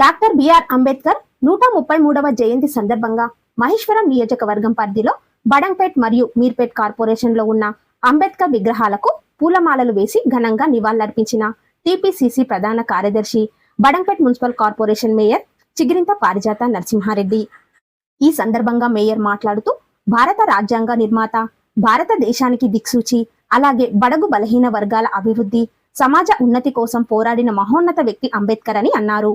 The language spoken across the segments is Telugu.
డాక్టర్ బిఆర్ అంబేద్కర్ నూట ముప్పై మూడవ జయంతి సందర్భంగా మహేశ్వరం నియోజకవర్గం పరిధిలో బడంపేట్ మరియు మీర్పేట్ కార్పొరేషన్లో ఉన్న అంబేద్కర్ విగ్రహాలకు పూలమాలలు వేసి ఘనంగా నివాళులర్పించిన టీపీసీసీ ప్రధాన కార్యదర్శి Badangpet municipal corporation mayor Chigirintha Parijatha Narasimha Reddy. ఈ సందర్భంగా మేయర్ మాట్లాడుతూ భారత రాజ్యాంగ నిర్మాత భారతదేశానికి దిక్సూచి అలాగే బడగు బలహీన వర్గాల అభివృద్ధి సమాజ ఉన్నతి కోసం పోరాడిన మహోన్నత వ్యక్తి అంబేద్కర్ అని అన్నారు.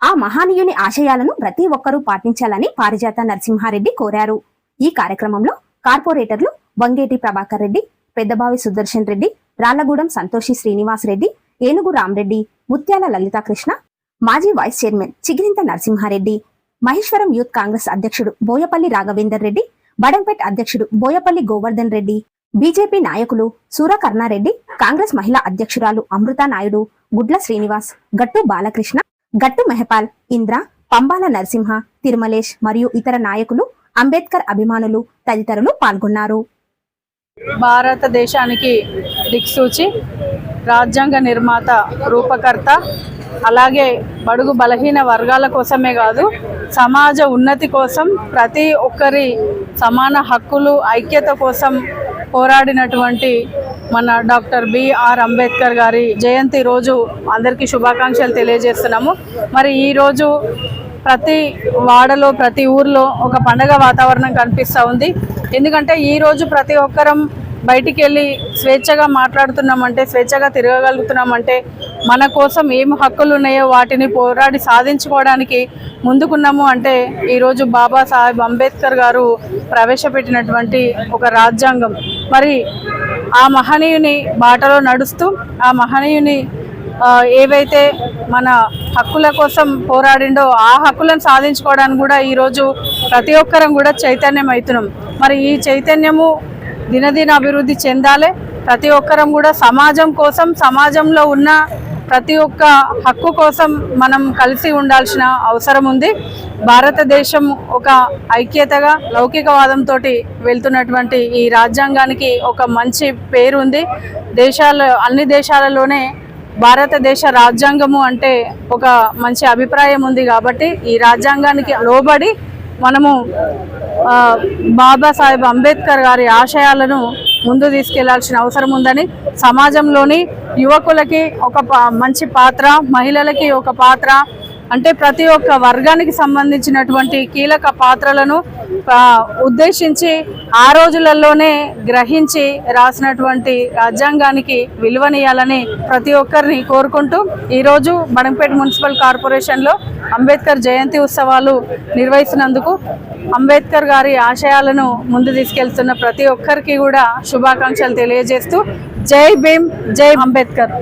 ఆ మహానీయుని ఆశయాలను ప్రతి ఒక్కరూ పాటించాలని పారిజాత నరసింహారెడ్డి కోరారు. ఈ కార్యక్రమంలో కార్పొరేటర్లు వంగేటి ప్రభాకర్ రెడ్డి పెద్దబావి సుదర్శన్ రెడ్డి రాళ్ళగూడెం సంతోషి శ్రీనివాస్ రెడ్డి ఏనుగు రామరెడ్డి ముత్యాల లలితాకృష్ణ మాజీ vice chairman Chigirintha Narasimha Reddy Maheshwaram youth Congress అధ్యక్షుడు బోయపల్లి రాఘవేందర్ రెడ్డి బడంపేట్ అధ్యక్షుడు బోయపల్లి గోవర్ధన్ రెడ్డి బీజేపీ నాయకులు సూరకర్ణారెడ్డి కాంగ్రెస్ మహిళా అధ్యక్షురాలు అమృతా నాయుడు గుడ్ల శ్రీనివాస్ గట్టు బాలకృష్ణ గట్టు మెహపాల్ ఇంద్ర పంబాల నరసింహ తిరుమలేష్ మరియు ఇతర నాయకులు అంబేద్కర్ అభిమానులు తదితరులు పాల్గొన్నారు. భారతదేశానికి దిక్సూచి రాజ్యాంగ నిర్మాత రూపకర్త అలాగే బడుగు బలహీన వర్గాల కోసమే కాదు సమాజ ఉన్నతి కోసం ప్రతి ఒక్కరి సమాన హక్కులు ఐక్యత కోసం పోరాడినటువంటి మన డాక్టర్ బిఆర్ అంబేద్కర్ గారి జయంతి రోజు అందరికీ శుభాకాంక్షలు తెలియజేస్తున్నాము. మరి ఈరోజు ప్రతి వాడలో ప్రతి ఊర్లో ఒక పండగ వాతావరణం కనిపిస్తూ ఉంది. ఎందుకంటే ఈరోజు ప్రతి ఒక్కరం బయటికి వెళ్ళి స్వేచ్ఛగా మాట్లాడుతున్నామంటే స్వేచ్ఛగా తిరగగలుగుతున్నామంటే మన కోసం ఏం హక్కులు ఉన్నాయో వాటిని పోరాడి సాధించుకోవడానికి ముందుకున్నాము అంటే ఈరోజు బాబాసాహెబ్ అంబేద్కర్ గారు ప్రవేశపెట్టినటువంటి ఒక రాజ్యాంగం. మరి ఆ మహనీయుని బాటలో నడుస్తూ ఆ మహనీయుని ఏవైతే మన హక్కుల కోసం పోరాడిండో ఆ హక్కులను సాధించుకోవడానికి కూడా ఈరోజు ప్రతి ఒక్కరం కూడా చైతన్యం అవుతున్నాం మరి ఈ చైతన్యము దినదిన అభివృద్ధి చెందాలి. ప్రతి ఒక్కరం కూడా సమాజం కోసం సమాజంలో ఉన్న ప్రతి ఒక్క హక్కు కోసం మనం కలిసి ఉండాల్సిన అవసరం ఉంది. భారతదేశం ఒక ఐక్యతగా లౌకికవాదంతో వెళ్తున్నటువంటి ఈ రాజ్యాంగానికి ఒక మంచి పేరు ఉంది దేశాల అన్ని దేశాలలోనే భారతదేశ రాజ్యాంగము అంటే ఒక మంచి అభిప్రాయం ఉంది కాబట్టి ఈ రాజ్యాంగానికి లోబడి మనము బాబాసాహెబ్ అంబేద్కర్ గారి ఆశయాలను ముందు తీసుకెళ్ళాల్సిన అవసరం ఉందని సమాజంలోని యువకులకి ఒక పా- మంచి పాత్ర మహిళలకి ఒక పాత్ర అంటే ప్రతి ఒక్క వర్గానికి సంబంధించినటువంటి కీలక పాత్రలను ఉద్దేశించి ఆ రోజులలోనే గ్రహించి రాసినటువంటి రాజ్యాంగానికి విలువనియాలని ప్రతి ఒక్కరిని కోరుకుంటూ ఈరోజు బడంపేట మున్సిపల్ కార్పొరేషన్లో అంబేద్కర్ జయంతి ఉత్సవాలు నిర్వహిస్తున్నందుకు అంబేద్కర్ గారి ఆశయాలను ముందు తీసుకెళ్తున్న ప్రతి ఒక్కరికి కూడా శుభాకాంక్షలు తెలియజేస్తూ జై భీమ్ జై అంబేద్కర్.